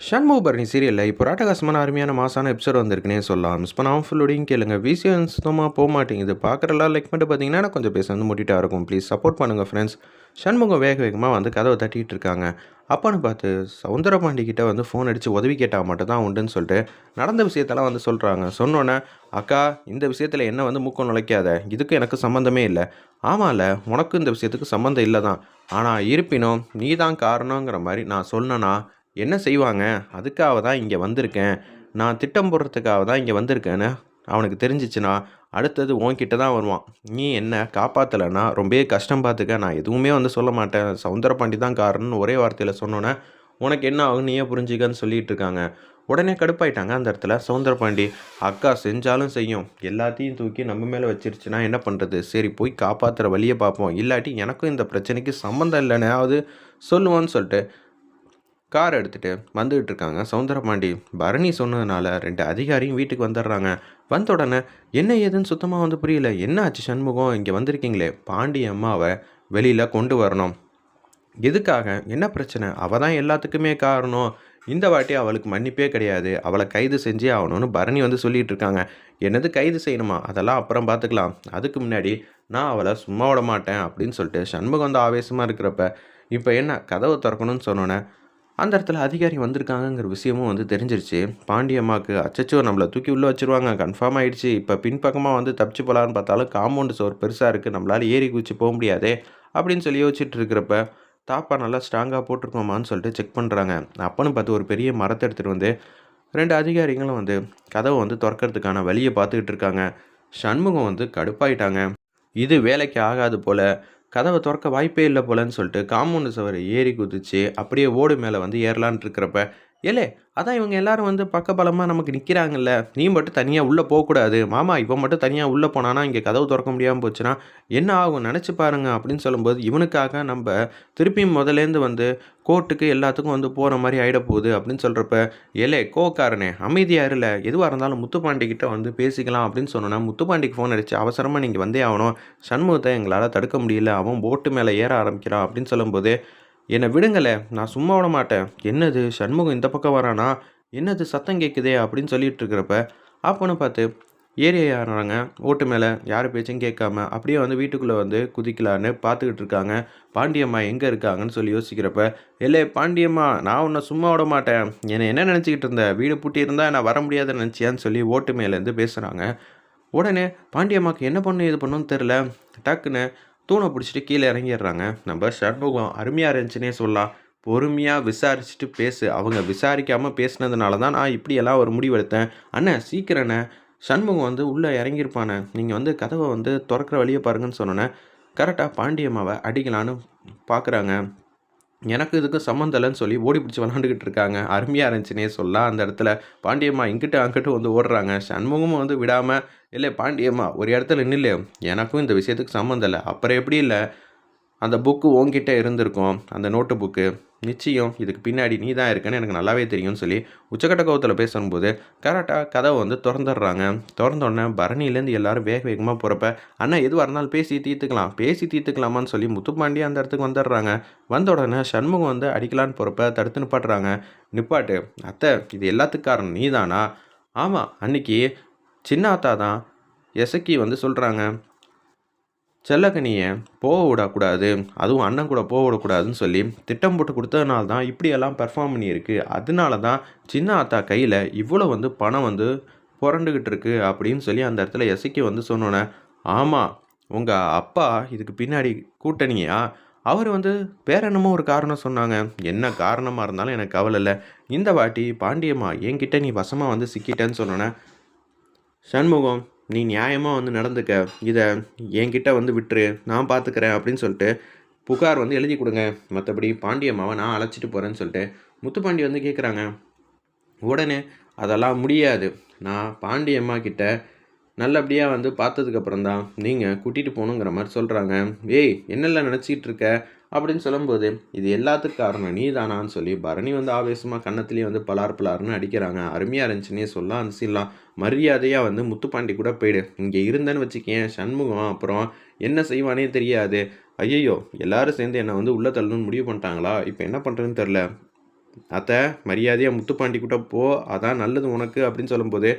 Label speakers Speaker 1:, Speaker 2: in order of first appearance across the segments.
Speaker 1: ஷண்முக பரணி சீரியலில் இப்போ ராட்டகாசமான அருமையான மாசான எபிசோட் வந்திருக்குனே சொல்லலாம். மிஸ் பண்ணாமல் ஃபுல்லோடையும் கேளுங்க. விசியம் சுத்தமாக போக மாட்டேங்குது. பார்க்குறலாம் லைக் பண்ணிட்டு பார்த்தீங்கன்னா கொஞ்சம் பேச வந்து முட்டிட்டா இருக்கும். ப்ளீஸ் சப்போர்ட் பண்ணுங்கள் ஃப்ரெண்ட்ஸ் ஷண்முகம் வேக வேகமாக வந்து கதவை தட்டிகிட்டு இருக்காங்க. அப்போன்னு பார்த்து சவுந்தரபாண்டிக்கிட்ட வந்து ஃபோன் அடித்து உதவி கேட்டால் மட்டும் தான் உண்டுன்னு சொல்லிட்டு நடந்த விஷயத்தெல்லாம் வந்து சொல்கிறாங்க சொன்னோன்னே அக்கா இந்த விஷயத்தில் என்ன வந்து மூக்கம் நுழைக்காத? இதுக்கு எனக்கு சம்மந்தமே இல்லை. ஆமாம்ல உனக்கு இந்த விஷயத்துக்கு சம்மந்தம் இல்லை தான் ஆனால் இருப்பினும் நீ தான் காரணங்கிற மாதிரி நான் சொன்னேன்னா என்ன செய்வாங்க? அதுக்காக தான் இங்கே வந்திருக்கேன். நான் திட்டம் போடுறதுக்காக தான் இங்கே வந்திருக்கேன்னு அவனுக்கு தெரிஞ்சிச்சுன்னா அடுத்தது உன்கிட்ட தான் வருவான். நீ என்ன காப்பாற்றலைன்னா ரொம்பவே கஷ்டம் பார்த்துக்க. நான் எதுவுமே வந்து சொல்ல மாட்டேன். சவுந்தரபாண்டி தான் காரணம்னு ஒரே வார்த்தையில் சொன்னோன்னே உனக்கு என்ன ஆகும் நீயே புரிஞ்சுக்கன்னு சொல்லிட்டு இருக்காங்க. உடனே கடுப்பாயிட்டாங்க அந்த இடத்துல. சவுந்தரபாண்டி அக்கா செஞ்சாலும் செய்யும். எல்லாத்தையும் தூக்கி நம்ம மேலே வச்சிருச்சுன்னா என்ன பண்ணுறது சரி போய் காப்பாற்றுற வழியை பார்ப்போம். இல்லாட்டி எனக்கும் இந்த பிரச்சனைக்கு சம்மந்தம் இல்லைனாவது சொல்லுவோன்னு சொல்லிட்டு கார் எடுத்துகிட்டு வந்துகிட்டு இருக்காங்க. சவுந்தரபாண்டி பரணி சொன்னதுனால ரெண்டு அதிகாரியும் வீட்டுக்கு வந்துடுறாங்க வந்த உடனே என்ன ஏதுன்னு சுத்தமாக வந்து புரியல. என்ன ஆச்சு சண்முகம்? இங்கே வந்திருக்கீங்களே. பாண்டி அம்மாவை வெளியில் கொண்டு வரணும். எதுக்காக? என்ன பிரச்சனை? அவள் தான் எல்லாத்துக்குமே காரணம். இந்த வாட்டி அவளுக்கு மன்னிப்பே கிடையாது. அவளை கைது செஞ்சே ஆகணும்னு பரணி வந்து சொல்லிகிட்டு இருக்காங்க. என்னது கைது செய்யணுமா? அதெல்லாம் அப்புறம் பார்த்துக்கலாம் அதுக்கு முன்னாடி நான் அவளை சும்மா விட மாட்டேன் அப்படின்னு சொல்லிட்டு சண்முகம் வந்து ஆவேசமாக இருக்கிறப்ப இப்போ என்ன? கதவை திறக்கணும்னு சொன்னோன்னே அந்த இடத்துல அதிகாரி வந்திருக்காங்கங்கிற விஷயமும் வந்து தெரிஞ்சிருச்சு. பாண்டியம்மாவுக்கு அச்சச்சோ நம்மளை தூக்கி உள்ளே வச்சுருவாங்க கன்ஃபார்ம் ஆகிடுச்சு இப்போ பின்பக்கமாக வந்து தப்பிச்சு போகலான்னு பார்த்தாலும் காம்பவுண்டு சோர் பெருசாக இருக்குது நம்மளால் ஏறி குதிச்சு போக முடியாதே அப்படின்னு சொல்லி யோசிச்சுட்டு இருக்கிறப்ப தாப்பா நல்லா ஸ்ட்ராங்காக போட்டிருக்கோமான்னு சொல்லிட்டு செக் பண்ணுறாங்க அப்பன்னு பார்த்து ஒரு பெரிய மரத்தை எடுத்துகிட்டு வந்து ரெண்டு அதிகாரிகளும் வந்து கதவை வந்து திறக்கிறதுக்கான வழியை பார்த்துக்கிட்டு இருக்காங்க. சண்முகம் வந்து கடுப்பாயிட்டாங்க. இது வேலைக்கு ஆகாது போல் கதவை திறக்க வாய்ப்பே இல்லை போலன்னு சொல்லிட்டு காம்பவுண்டு சுவர் ஏறி குதிச்சு அப்படியே ஓடு மேலே வந்து ஏறலான் இருக்கிறப்ப ஏலே அதான் இவங்க எல்லாரும் வந்து பக்கபலமாக நமக்கு நிற்கிறாங்கல்ல நீ மட்டும் தனியாக உள்ளே போகக்கூடாது. மாமா இவன் மட்டும் தனியாக உள்ளே போனானா இங்கே கதவு திறக்க முடியாமல் போச்சுன்னா என்ன ஆகும்? நினச்சி பாருங்க அப்படின்னு சொல்லும்போது இவனுக்காக நம்ம திருப்பியும் முதலேருந்து வந்து கோர்ட்டுக்கு எல்லாத்துக்கும் வந்து போகிற மாதிரி ஆகிடப்போகுது அப்படின்னு சொல்கிறப்ப ஏலே கோக்காரனே அமைதியாக இருல. எதுவாக இருந்தாலும் முத்துப்பாண்டிக்கிட்ட வந்து பேசிக்கலாம் அப்படின்னு சொன்னோன்னா முத்துப்பாண்டிக்கு ஃபோன் அடிச்சு அவசரமாக நீங்கள் வந்தே ஆகணும். சண்முகத்தை எங்களால் தடுக்க முடியல. அவன் போட்டு மேலே ஏற ஆரம்பிக்கிறான் அப்படின்னு சொல்லும்போது என்னை விடுங்களே நான் சும்மா விட மாட்டேன். என்னது சண்முகம் இந்த பக்கம் வரானா? என்னது சத்தம் கேட்குதே அப்படின்னு சொல்லிட்டு இருக்கிறப்ப அப்போன்னு பார்த்து ஏறி ஏறாங்க ஓட்டு மேலே யார் பேச்சும் கேட்காம அப்படியே வந்து வீட்டுக்குள்ளே வந்து குதிக்கலான்னு பார்த்துக்கிட்டு இருக்காங்க. பாண்டியம்மா எங்கே இருக்காங்கன்னு சொல்லி யோசிக்கிறப்ப இல்லை பாண்டியம்மா நான் உன்னை சும்மா விட மாட்டேன். என்னை என்ன நினச்சிக்கிட்டு இருந்த? வீடு பூட்டி இருந்தால் நான் வர முடியாதுன்னு நினச்சியான்னு சொல்லி ஓட்டு மேலேருந்து பேசுகிறாங்க உடனே பாண்டியம்மாவுக்கு என்ன பண்ணு இது பண்ணுன்னு தெரில டக்குன்னு தூணை பிடிச்சிட்டு கீழே இறங்கிடுறாங்க. நம்ம சண்முகம் அருமையாக இருந்துச்சுன்னே சொல்லலாம். பொறுமையாக விசாரிச்சுட்டு பேசு. அவங்க விசாரிக்காமல் பேசுனதுனால தான் நான் இப்படியெல்லாம் ஒரு முடிவெடுத்தேன் அண்ணன் சீக்கிரண்ணே சண்முகம் வந்து உள்ளே இறங்கியிருப்பானே. நீங்கள் வந்து கதவை வந்து திறக்கிற வழியை பாருங்கன்னு சொன்னோன்னே கரெக்டாக பாண்டியம்மாவை அடிக்கலான்னு பார்க்குறாங்க எனக்கு இதுக்கு சம்மந்தம் இல்லைன்னு சொல்லி ஓடி பிடிச்சி விளாண்டுக்கிட்டு இருக்காங்க. அருமையாக இருந்துச்சுன்னே சொல்லலாம். அந்த இடத்துல பாண்டியம்மா இங்கிட்ட அங்கிட்டு வந்து ஓடுறாங்க. சண்முகமும் வந்து விடாமல் இல்லை பாண்டியம்மா ஒரு இடத்துல நில்லு. எனக்கும் இந்த விஷயத்துக்கு சம்மந்தம் இல்லை. அப்புறம் எப்படி இல்லை? அந்த புக்கு உங்ககிட்ட இருந்திருக்கும். அந்த நோட்டு புக்கு நிச்சயம் இதுக்கு பின்னாடி நீ தான் இருக்குன்னு எனக்கு நல்லாவே தெரியும்னு சொல்லி உச்சக்கட்ட கோவத்தில் பேசும்போது கரெக்டாக கதவை வந்து திறந்துடுறாங்க. திறந்தோடனே பரணிலேருந்து எல்லாரும் வேக வேகமாக போகிறப்ப அண்ணா எதுவாக இருந்தாலும் பேசி தீர்த்துக்கலாம் பேசி தீர்த்துக்கலாமான்னு சொல்லி முத்துப்பாண்டி அந்த இடத்துக்கு வந்துடுறாங்க. வந்த உடனே சண்முகம் வந்து அடிக்கலான்னு போகிறப்ப தடுத்து நிப்பாட்டுறாங்க. நிப்பாட்டு அத்தை இது எல்லாத்துக்கும் காரணம் நீ தானா ஆமாம் அன்னைக்கு சின்ன அத்தா தான் எசக்கி வந்து சொல்கிறாங்க செல்லக்கனியை போக விடக்கூடாது. அதுவும் அண்ணன் கூட போக விடக்கூடாதுன்னு சொல்லி திட்டம் போட்டு கொடுத்ததுனால தான் இப்படியெல்லாம் பெர்ஃபார்ம் பண்ணியிருக்கு. அதனால தான் சின்ன ஆத்தா கையில் இவ்வளோ வந்து பணம் வந்து புரண்டுக்கிட்டு இருக்கு அப்படின்னு சொல்லி அந்த இடத்துல எசைக்கு வந்து சொன்னோன்னே ஆமாம் உங்கள் அப்பா இதுக்கு பின்னாடி கூட்டணியா? அவர் வந்து வேற என்னமோ ஒரு காரணம் சொன்னாங்க. என்ன காரணமாக இருந்தாலும் எனக்கு கவலை இல்லை. இந்த வாட்டி பாண்டியம்மா என்கிட்ட நீ வசமாக வந்து சிக்கிட்டேன்னு சொன்னோன்னே சண்முகம் நீ நியாயமாக வந்து நடந்துக்க. இதை என்கிட்ட வந்து விட்டுரு. நான் பார்த்துக்கிறேன் அப்படின்னு சொல்லிட்டு புகார் வந்து எழுதி கொடுங்க. மற்றபடி பாண்டியம்மாவை நான் அழைச்சிட்டு போகிறேன்னு சொல்லிட்டு முத்துப்பாண்டி வந்து கேட்குறாங்க உடனே அதெல்லாம் முடியாது. நான் பாண்டியம்மா கிட்ட நல்லபடியாக வந்து பார்த்ததுக்கப்புறம் தான் நீங்கள் கூட்டிகிட்டு போகணுங்கிற மாதிரி சொல்கிறாங்க ஏய் என்னெல்லாம் நினச்சிக்கிட்டு இருக்க? அப்படின்னு சொல்லும்போது இது எல்லாத்துக்கும் காரணம் நீ தானான்னு சொல்லி பரணி வந்து ஆவேசமாக கன்னத்துலேயே வந்து பலார் பலார்னு அடிக்கிறாங்க. அருமையாக இருந்துச்சுன்னே சொல்லலாம். அனுசிலாம் மரியாதையாக வந்து முத்துப்பாண்டி கூட போயிடு. இங்கே இருந்தேன்னு வச்சுக்கேன் சண்முகம் அப்புறம் என்ன செய்வானே தெரியாது. ஐயையோ எல்லாரும் சேர்ந்து என்னை வந்து உள்ள தள்ளணும்னு முடிவு பண்ணிட்டாங்களா? இப்போ என்ன பண்ணுறதுன்னு தெரில அத்தை மரியாதையாக முத்துப்பாண்டி கூட போ. அதான் நல்லது உனக்கு அப்படின்னு சொல்லும்போது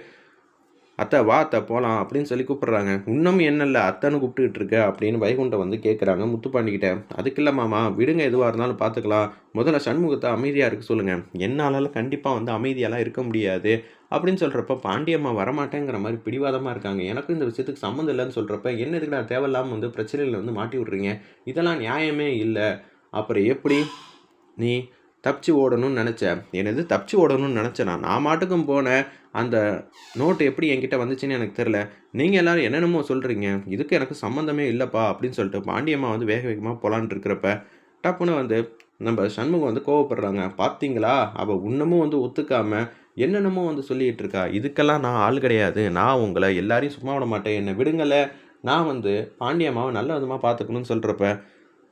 Speaker 1: அத்தை வா அத்தை போகலாம் அப்படின்னு சொல்லி கூப்பிட்றாங்க. இன்னும் என்னல்ல அத்தைன்னு கூப்பிட்டுக்கிட்டு இருக்க அப்படின்னு வைகுண்டம் வந்து கேட்குறாங்க முத்துப்பாண்டிக்கிட்ட. அதுக்கு இல்லை மாமா விடுங்க எதுவாக இருந்தாலும் பார்த்துக்கலாம் முதல்ல சண்முகத்தை அமைதியாக இருக்க சொல்லுங்கள் என்னாலலாம் கண்டிப்பாக வந்து அமைதியெல்லாம் இருக்க முடியாது அப்படின்னு சொல்கிறப்ப பாண்டியம்மா வரமாட்டேங்கிற மாதிரி பிடிவாதமாக இருக்காங்க. எனக்கும் இந்த விஷயத்துக்கு சம்மந்தம் இல்லைன்னு சொல்கிறப்ப என்ன இதுக்கு நான் தேவையில்லாமல் வந்து பிரச்சனையில் வந்து மாட்டி விட்றீங்க? இதெல்லாம் நியாயமே இல்லை. அப்புறம் எப்படி? நீ தப்பிச்சு ஓடணும்னு நினச்சேன். என்னது? தப்பிச்சு ஓடணும்னு நினச்சேன்? நான் நான் மாட்டுக்கும் போனேன் அந்த நோட்டு எப்படி என்கிட்ட வந்துச்சுன்னு எனக்கு தெரில நீங்கள் எல்லோரும் என்னென்னமோ சொல்கிறீங்க இதுக்கு எனக்கு சம்மந்தமே இல்லைப்பா அப்படின்னு சொல்லிட்டு பாண்டியம்மா வந்து வேக வேகமாக போலான்னு இருக்கிறப்ப டப்புன்னு வந்து நம்ம சண்முகம் வந்து கோவப்படுறாங்க. பார்த்தீங்களா அவள் இன்னமும் வந்து ஒத்துக்காமல் என்னென்னமோ வந்து சொல்லிகிட்டு இருக்கா. இதுக்கெல்லாம் நான் ஆள் கிடையாது. நான் உங்களை எல்லாரையும் சும்மா விட மாட்டேன். என்னை விடுங்களே. நான் வந்து பாண்டியம்மாவை நல்ல விதமாக பார்த்துக்கணும்னு சொல்கிறப்ப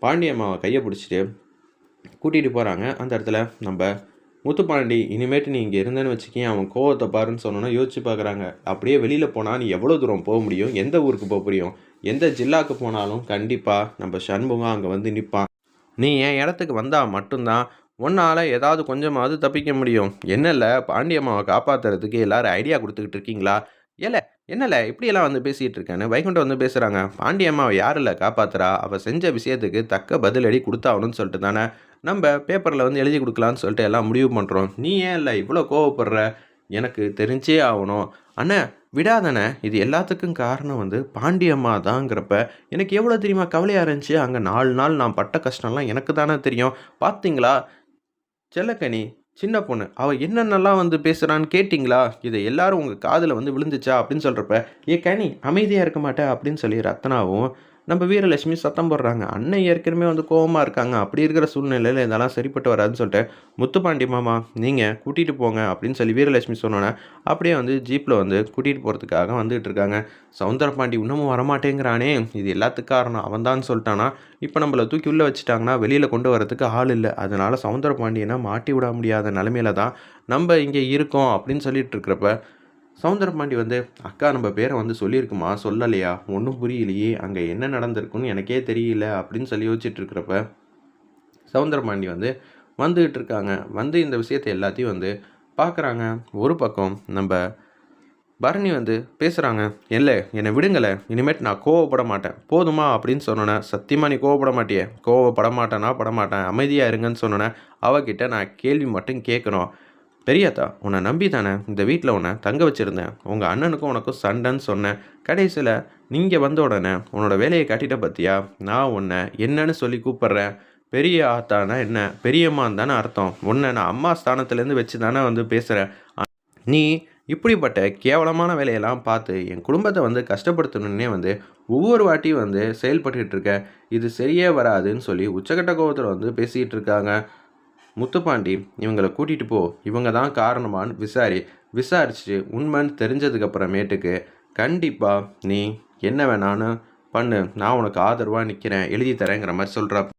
Speaker 1: பாண்டியம்மாவை கையை பிடிச்சிட்டு கூட்டிகிட்டு போகிறாங்க அந்த இடத்துல நம்ம முத்துப்பாண்டி இனிமேட்டு நீ இங்கே இருந்தேன்னு வச்சுக்கேன் அவன் கோவத்தை பாருன்னு சொன்னோன்னா யோசிச்சு பார்க்குறாங்க அப்படியே வெளியில் போனால் நீ எவ்வளோ தூரம் போக முடியும்? எந்த ஊருக்கு போக முடியும்? எந்த ஜில்லாக்கு போனாலும் கண்டிப்பாக நம்ம சண்முகம் அங்கே வந்து நிற்பான் நீ என் இடத்துக்கு வந்தால் மட்டும்தான் உன்னால் ஏதாவது கொஞ்சமாவது தப்பிக்க முடியும். என்னல்ல பாண்டியம்மாவை காப்பாற்றுறதுக்கு எல்லாரும் ஐடியா கொடுத்துக்கிட்டு இருக்கீங்களா? ஏல என்னல இப்படியெல்லாம் வந்து பேசிகிட்டு இருக்கேன்னு வைகுண்டம் வந்து பேசுகிறாங்க பாண்டியம்மாவை யாரில் காப்பாத்துறா? அவள் செஞ்ச விஷயத்துக்கு தக்க பதிலடி கொடுத்தாகணும்னு சொல்லிட்டு தானே நம்ம பேப்பரில் வந்து எழுதி கொடுக்கலான்னு சொல்லிட்டு எல்லாம் முடிவு பண்ணுறோம் நீ ஏன் இல்லை இவ்வளோ கோவப்படுற? எனக்கு தெரிஞ்சே ஆகணும். அண்ணே விடாதண்ணே. இது எல்லாத்துக்கும் காரணம் வந்து பாண்டியம்மா தாங்கிறப்ப எனக்கு எவ்வளோ தெரியுமா கவலையாக இருந்துச்சு? அங்கே நாலு நாள் நான் பட்ட கஷ்டம்லாம் எனக்கு தானே தெரியும். பார்த்தீங்களா செல்லக்கனி சின்ன பொண்ணு அவள் என்னென்னலாம் வந்து பேசுகிறான்னு கேட்டிங்களா? இதை எல்லாரும் உங்கள் காதில் வந்து விழுந்துச்சா? அப்படின்னு சொல்கிறப்ப ஏ கனி அமைதியாக இருக்க மாட்டேன் அப்படின்னு சொல்லி ரத்னாவும் நம்ம வீரலட்சுமி சத்தம் போடுறாங்க. அண்ணன் ஏற்கனவே வந்து கோவமாக இருக்காங்க. அப்படி இருக்கிற சூழ்நிலையில் இதெல்லாம் சரிப்பட்டு வராதுன்னு சொல்லிட்டு முத்துப்பாண்டி மாமா நீங்கள் கூட்டிகிட்டு போங்க அப்படின்னு சொல்லி வீரலட்சுமி சொன்னோன்னே அப்படியே வந்து ஜீப்பில் வந்து கூட்டிகிட்டு போகிறதுக்காக வந்துகிட்டு இருக்காங்க. சவுந்தரபாண்டி இன்னமும் வரமாட்டேங்கிறானே. இது எல்லாத்துக்கும் காரணம் அவன் தான் சொல்லிட்டானா. இப்போ நம்மளை தூக்கி உள்ளே வச்சுட்டாங்கன்னா வெளியில் கொண்டு வரதுக்கு ஆள் இல்லை. அதனால் சவுந்தரபாண்டியனை மாட்டி விட முடியாத நிலமையில தான் நம்ம இங்கே இருக்கோம் அப்படின்னு சொல்லிட்டு இருக்கிறப்ப சவுந்தரபாண்டி வந்து அக்கா நம்ம பேரை வந்து சொல்லியிருக்குமா? சொல்லலையா? ஒன்றும் புரியலையே. அங்கே என்ன நடந்திருக்குன்னு எனக்கே தெரியல அப்படின்னு சொல்லி யோசிச்சுட்டு இருக்கிறப்ப சவுந்தரபாண்டி வந்து வந்துகிட்டு இருக்காங்க வந்து இந்த விஷயத்தை எல்லாத்தையும் வந்து பார்க்குறாங்க ஒரு பக்கம் நம்ம பரணி வந்து பேசுகிறாங்க இல்லை என்னை விடுங்களேன் இனிமேட்டு நான் கோவப்பட மாட்டேன். போதுமா? அப்படின்னு சொன்னோன்னே சத்தியமாக நீ கோவப்பட மாட்டியே? கோவப்பட மாட்டேன்னா பட மாட்டேன். அமைதியாக இருங்கன்னு சொன்னோன்னே அவகிட்ட நான் கேள்வி மட்டும் கேட்கணும் பெரியாத்தா உன்னை நம்பி தானே இந்த வீட்டில் உன்னை தங்க வச்சுருந்தேன். உங்கள் அண்ணனுக்கும் உனக்கும் சண்டைன்னு சொன்னேன். கடைசியில் நீங்கள் வந்த உடனே உன்னோட வேலையை காட்டிட்ட பார்த்தியா நான் உன்னை என்னன்னு சொல்லி கூப்பிட்றேன். பெரிய ஆத்தானா என்ன? பெரியம்மான்னு தானே அர்த்தம். உன்னை நான் அம்மா ஸ்தானத்துலேருந்து வச்சு தானே வந்து பேசுகிறேன் நீ இப்படிப்பட்ட கேவலமான வேலையெல்லாம் பார்த்து என் குடும்பத்தை வந்து கஷ்டப்படுத்தணுன்னே வந்து ஒவ்வொரு வாட்டியும் வந்து செயல்பட்டுக்கிட்டு இருக்க. இது சரியே வராதுன்னு சொல்லி உச்சக்கட்ட கோபத்தில் வந்து பேசிக்கிட்டு இருக்காங்க. முத்துப்பாண்டி இவங்களை கூட்டிகிட்டு போ. இவங்க தான் காரணமான்னு விசாரி விசாரிச்சுட்டு உண்மைன்னு தெரிஞ்சதுக்கப்புறமேட்டுக்கு கண்டிப்பாக நீ என்ன வேணான்னு பண்ணு. நான் உனக்கு ஆதரவாக நிற்கிறேன் எழுதி தரேங்கிற மாதிரி சொல்கிறப்ப